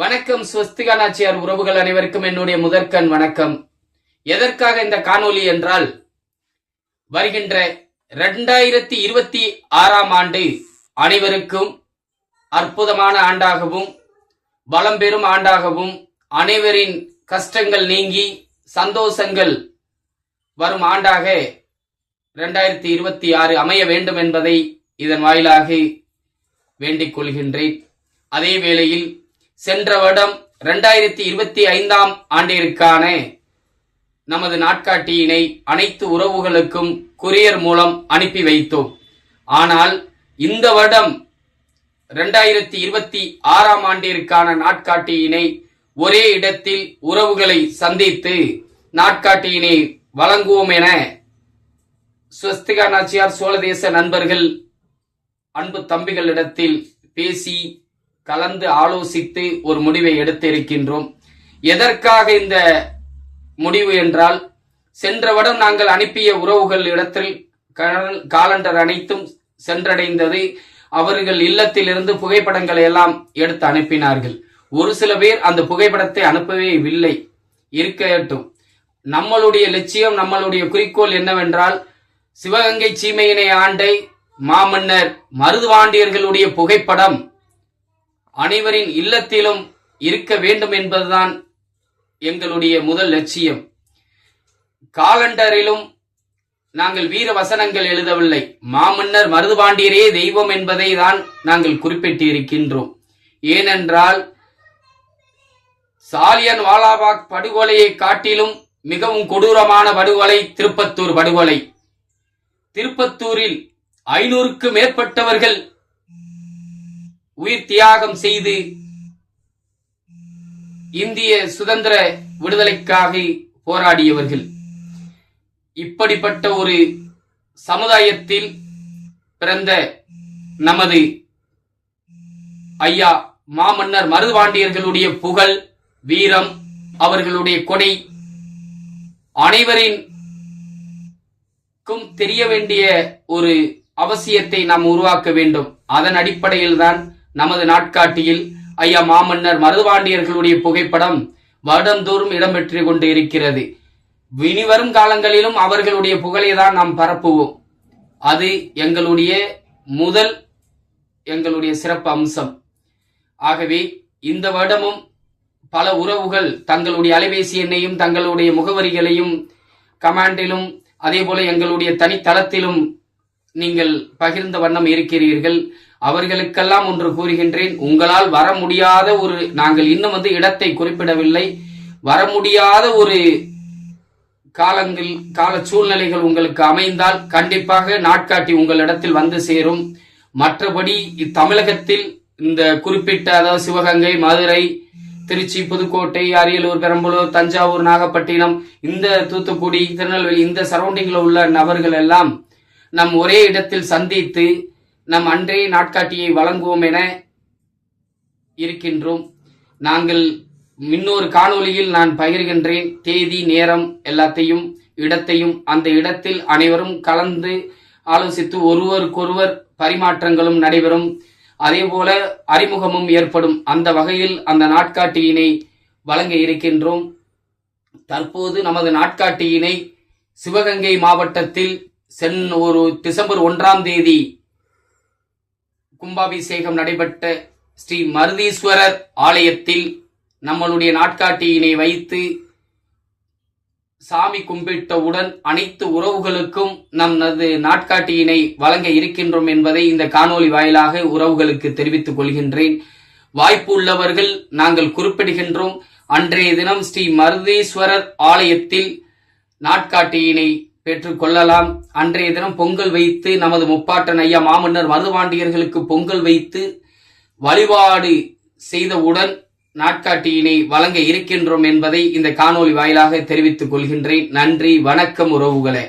வணக்கம் ஸ்வஸ்திகா நாச்சியார் உறவுகள் அனைவருக்கும் என்னுடைய முதற்கண் வணக்கம். எதற்காக இந்த காணொளி என்றால் வருகின்ற இரண்டாயிரத்தி இருபத்தி ஆறாம் ஆண்டு அனைவருக்கும் அற்புதமான ஆண்டாகவும் பலம் பெறும் ஆண்டாகவும் அனைவரின் கஷ்டங்கள் நீங்கி சந்தோஷங்கள் வரும் ஆண்டாக இரண்டாயிரத்தி இருபத்தி ஆறு அமைய வேண்டும் என்பதை இதன் வாயிலாக வேண்டிக் கொள்கின்றேன். அதே வேளையில் சென்ற வருடம் இரண்டாயிரத்தி இருபத்தி ஐந்தாம் ஆண்டிற்கான நமது நாட்காட்டியினை அனைத்து உறவுகளுக்கும் கொரியர் மூலம் அனுப்பி வைத்தோம். ஆனால் இந்த வருடம் இரண்டாயிரத்தி இருபத்தி ஆறாம் ஆண்டிற்கான நாட்காட்டியினை ஒரே இடத்தில் உறவுகளை சந்தித்து நாட்காட்டியினை வழங்குவோம் என ஸ்வஸ்திகா நாச்சியார் சோழதேச நண்பர்கள் அன்பு தம்பிகளிடத்தில் பேசி கலந்து ஆலோசித்து ஒரு முடிவை எடுத்திருக்கின்றோம். எதற்காக இந்த முடிவு என்றால் சென்ற வருடம் நாங்கள் அனுப்பிய உறவுகள் இடத்தில் காலண்டர் அனைத்தும் சென்றடைந்தது. அவர்கள் இல்லத்திலிருந்து புகைப்படங்களை எல்லாம் எடுத்து அனுப்பினார்கள். ஒரு சில பேர் அந்த புகைப்படத்தை அனுப்பவே இல்லை. இருக்கட்டும். நம்மளுடைய லட்சியம் நம்மளுடைய குறிக்கோள் என்னவென்றால் சிவகங்கை சீமையினை ஆண்டை மாமன்னர் மருதுவாண்டியர்களுடைய புகைப்படம் அனைவரின் இல்லத்திலும் இருக்க வேண்டும் என்பதுதான் எங்களுடைய முதல் லட்சியம். காலண்டரிலும் நாங்கள் வீர வசனங்கள் எழுதவில்லை. மாமன்னர் மருதுபாண்டியரே தெய்வம் என்பதை தான் நாங்கள் குறிப்பிட்டிருக்கின்றோம். ஏனென்றால் சாலியன் வாலாபாக் படுகொலையை காட்டிலும் மிகவும் கொடூரமான படுகொலை திருப்பத்தூர் படுகொலை. திருப்பத்தூரில் ஐநூறுக்கு மேற்பட்டவர்கள் உயிர் தியாகம் செய்து இந்திய சுதந்திர விடுதலைக்காக போராடியவர்கள். இப்படிப்பட்ட ஒரு சமுதாயத்தில் பிறந்த நமது ஐயா மாமன்னர் மருதுபாண்டியர்களுடைய புகழ் வீரம் அவர்களுடைய கொடை அனைவரின் க்கும் தெரிய வேண்டிய ஒரு அவசியத்தை நாம் உருவாக்க வேண்டும். அதன் அடிப்படையில் தான் நமது நாட்காட்டியில் ஐயா மாமன்னர் மருதுபாண்டியர்களுடைய புகைப்படம் வருடந்தோறும் இடம்பெற்று கொண்டு இருக்கிறது. இனிவரும் காலங்களிலும் அவர்களுடைய புகழை தான் நாம் பரப்புவோம். அது எங்களுடைய முதல் எங்களுடைய சிறப்பு அம்சம். ஆகவே இந்த வருடமும் பல உறவுகள் தங்களுடைய அலைபேசி எண்ணையும் தங்களுடைய முகவரிகளையும் கமாண்டிலும் அதே போல எங்களுடைய தனித்தளத்திலும் நீங்கள் பகிர்ந்த வண்ணம் இருக்கிறீர்கள். அவர்களுக்கெல்லாம் ஒன்று கூறுகின்றேன். உங்களால் வர முடியாத ஒரு நாங்கள் இன்னும் வந்து இடத்தை குறிப்பிடவில்லை. வர முடியாத ஒரு காலங்கள் கால சூழ்நிலைகள் உங்களுக்கு அமைந்தால் கண்டிப்பாக நாட்காட்டி உங்களிடத்தில் வந்து சேரும். மற்றபடி தமிழகத்தில் இந்த குறிப்பிட்ட அதாவது சிவகங்கை மதுரை திருச்சி புதுக்கோட்டை அரியலூர் பெரம்பலூர் தஞ்சாவூர் நாகப்பட்டினம் இந்த தூத்துக்குடி திருநெல்வேலி இந்த சரௌண்டிங்கில் உள்ள நபர்கள் எல்லாம் நம் ஒரே இடத்தில் சந்தித்து நம் அன்றே நாட்காட்டியை வழங்குவோம் என இருக்கின்றோம். நாங்கள் இன்னொரு காணொளியில் நான் பகிர்கின்றேன். தேதி நேரம் எல்லாத்தையும் இடத்தையும் அந்த இடத்தில் அனைவரும் கலந்து ஆலோசித்து ஒருவருக்கொருவர் பரிமாற்றங்களும் நடைபெறும். அதேபோல அறிமுகமும் ஏற்படும். அந்த வகையில் அந்த நாட்காட்டியினை வழங்க இருக்கின்றோம். தற்போது நமது நாட்காட்டியினை சிவகங்கை மாவட்டத்தில் சென் ஒரு டிசம்பர் ஒன்றாம் தேதி கும்பாபிஷேகம் நடைபெற்ற ஸ்ரீ மருதீஸ்வரர் ஆலயத்தில் நம்மளுடைய நாட்காட்டியினை வைத்து சாமி கும்பிட்டவுடன் அனைத்து உறவுகளுக்கும் நமது நாட்காட்டியினை வழங்க இருக்கின்றோம் என்பதை இந்த காணொளி வாயிலாக உறவுகளுக்கு தெரிவித்துக் கொள்கின்றேன். வாய்ப்பு உள்ளவர்கள் நாங்கள் குறிப்பிடுகின்றோம். அன்றைய தினம் ஸ்ரீ மருதீஸ்வரர் ஆலயத்தில் நாட்காட்டியினை பெற்றுக்கொள்ளலாம் அன்றைய தினம் பொங்கல் வைத்து நமது முப்பாட்டன் ஐயா மாமன்னர் மருதுபாண்டியர்களுக்கு பொங்கல் வைத்து வழிபாடு செய்தவுடன் நாட்காட்டியினை வழங்க இருக்கின்றோம் என்பதை இந்த காணொளி வாயிலாக தெரிவித்துக் கொள்கின்றேன். நன்றி வணக்கம் உறவுகளே.